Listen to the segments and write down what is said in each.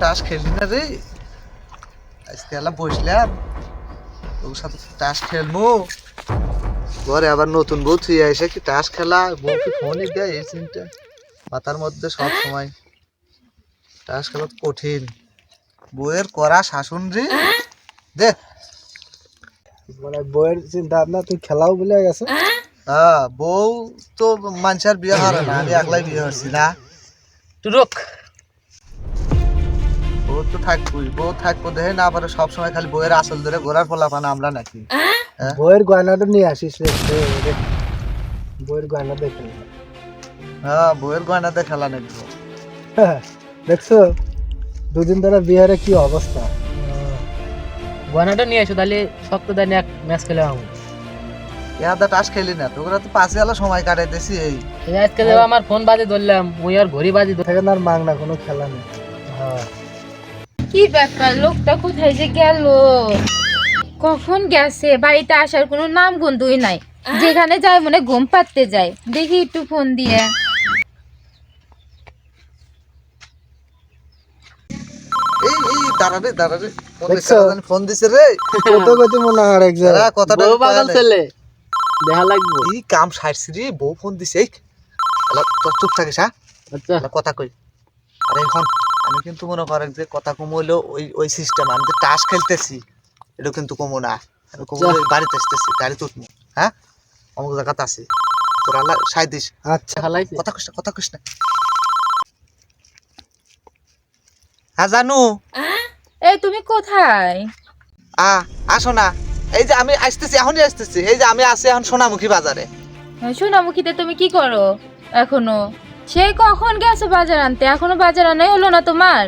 টাস খেলি না রে। আজকে এলা বসলাম। তোর সাথে টাস খেলব ঘরে আবার নতুন বউ তুই এসে কি টাস খেলা? বউ কি ফোনই দেয় এই চিন্তা মাথার মধ্যে সব সময়। টাস খেলা কঠিন। বউয়ের করা শাসন রে। দে। মানে বইয়ের চিন্তা ভাবনা তুই খেলাও বলে গেছে? হ্যাঁ বউ তো মানুষের বিয়ে হয় না। আমি একলাই বিয়ে হচ্ছি না। বউ তো থাকবই। বউ থাকব দেখে না পারে সবসময় খালি বউয়ের আসল ধরে ঘোরার ফলাফান আমরা নাকি। হ্যাঁ? বইয়ের গয়নাটা নিয়ে আসিস রে রে, রে। বইয়ের গয়না দেখে। হ্যাঁ বউয়ের গয়নাতে খেলা নেই দেখছ? দুদিন ধরে বিহারে কি অবস্থা? গয়নাটা নিয়ে এসো তাহলে শক্ত দানি এক ম্যাচ খেলে আমি ইয়াদা টাস খেলি না তোরা তো পাশে আলো সময় কাটাইতেছি এই। আজকে যাব আমার ফোন বাজে ধরলাম ওই আর ঘড়ি বাজে ধর থেকে আর মাং না কোনো খেলা নেই। হ্যাঁ। কি ব্যাপার? লোকটা কোথায় যে গেল? কখন গেছে? বাড়িতে আসার কোনো নাম গন্ধই নাই। যেখানে যায় মনে ঘুম পাততে যায়। দেখি একটু ফোন দিয়ে। ফোন দিছে, রে। কত কত মনে হয় এক কথাটা বউ পাগল ছেলে। দেখা লাগবে। কাম সারছি রে বউ ফোন দিছে এই। হ্যালো তোর চুপ থাকিস হ্যাঁ? আচ্ছা। কথা কই। আরে এখন আমি কিন্তু মনে করেন যে কথা কম হইল ওই ওই সিস্টেম আমি তো টাস খেলতেছি এটা কিন্তু কমো না। আমি কমো বাড়িতে আসতেছি গাড়ি তুলবো হ্যাঁ? অমুক জায়গাতে আছি। তোর আল্লাহ সাই দিস। আচ্ছা কথা কথা হ্যাঁ জানু? এই তুমি কোথায়? আ আসো না। এই যে আমি আসতেছি এখনই আসতেছি। এই যে আমি আছি এখন সোনামুখী বাজারে। সোনামুখীতে তুমি কি করো এখনও? সে কখন গেছে বাজার আনতে? এখনও বাজার আনাই হলো না তোমার?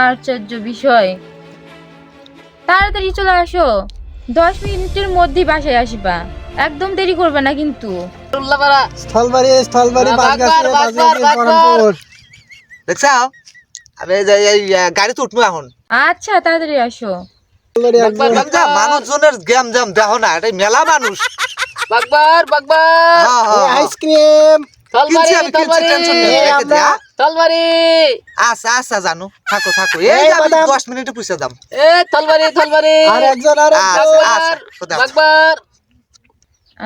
আশ্চর্য বিষয়। তাড়াতাড়ি চলে আসো। দশ মিনিটের মধ্যেই বাসায় আসবা। একদম দেরি করবে না কিন্তু। স্থলবাড়ি স্থলবাড়ি আমি গাড়িতে উঠবো এখন। আচ্ছা তাড়াতাড়ি আসো। মানুষজনের গেম জাম দেখো না এটা মেলা মানুষ। বাগবার বাগবার হ্যাঁ, হ্যাঁ। আইসক্রিম। তলবারি কিনছি আমি, কিনছি, তলবারি। tension নেই, রেখে দে, হ্যাঁ? তলবারি। আচ্ছা আচ্ছা জানো থাকো থাকো। এই এই আমি দশ মিনিটে পুষে দাম। এ তলবারি তলবারি। আর একজন আর আচ্ছা আচ্ছা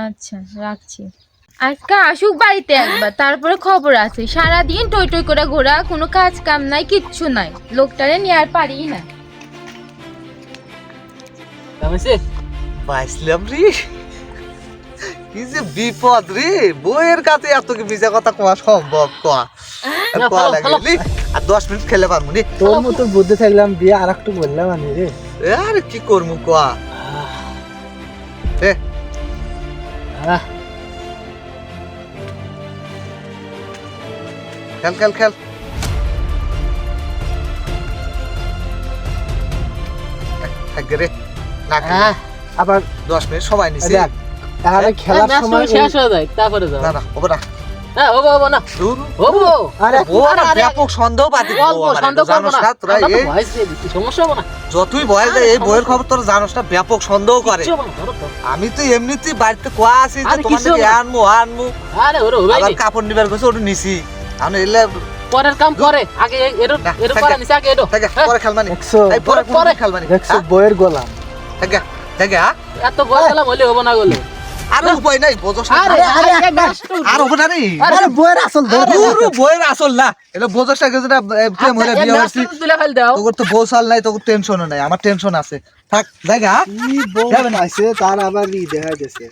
আচ্ছা রাখছি। আজকে আসুক বাড়িতে একবার তারপরে খবর আছে। সারাদিন টই টই করে ঘোরা কোনো কাজ কাম নাই কিচ্ছু নাই। লোকটারে নিয়ে আর পারি না। রে। কি যে বিপদ রে? বইয়ের কাছে এত কি মিশা কথা কোয়া সম্ভব কোয়া? কোয়া ফলো, লাগে আর দশ মিনিট খেলে পারব নি? তোর মতো বুদ্ধি থাকলাম বিয়ে আর একটু বললাম আমি রে। আরে কি করব কোয়া? এ। খেল খেল খেল। থাকবে রে। না আবার দশ মিনিট সময় নিছি। তাহলে খেলার সময় শেষ হয়ে যায় তারপরে যাও। না না না। হ্যাঁ না। দূর হব। আরে ও না ব্যাপক সন্দেহ পাতি অল্প সন্দেহ করব না। তোরা এই ভয়েস দিয়ে দিচ্ছি সমস্যা হব না। যতই যায় এই বইয়ের খবর তোরা জানোস না ব্যাপক সন্দেহ করে। আমি তো এমনিতেই বাড়িতে কোয়া আছি যে না। আনমু আনমু। আরে ওরে হবে আবার কাপড় নিবার গেছে ওটা নিছি। আমি এলে পরের কাম পরে আগে এরো এরো পরে। নিচে আগে এরো থাকে পরে খেলবানি। দেখছ এই পরে পরে খেলবানি। দেখছ বইয়ের গোলাম। হ্যাঁ? হ্যাঁ? থাকে থাকে হ্যাঁ? এত গোল খেলা হলে হব না গলে। আর উপায় নাই বোঝো আরে আরে আর হবে না রে আরে। বইয়ের আসল ধর বইয়ের আসল না। এটা যেটা প্রেম বিয়ে তোর তো বউ সাল নাই তোর টেনশনও নাই আমার টেনশন আছে। থাক জায়গা কি বউ পাইছে তার আবার ই দেখা গেছে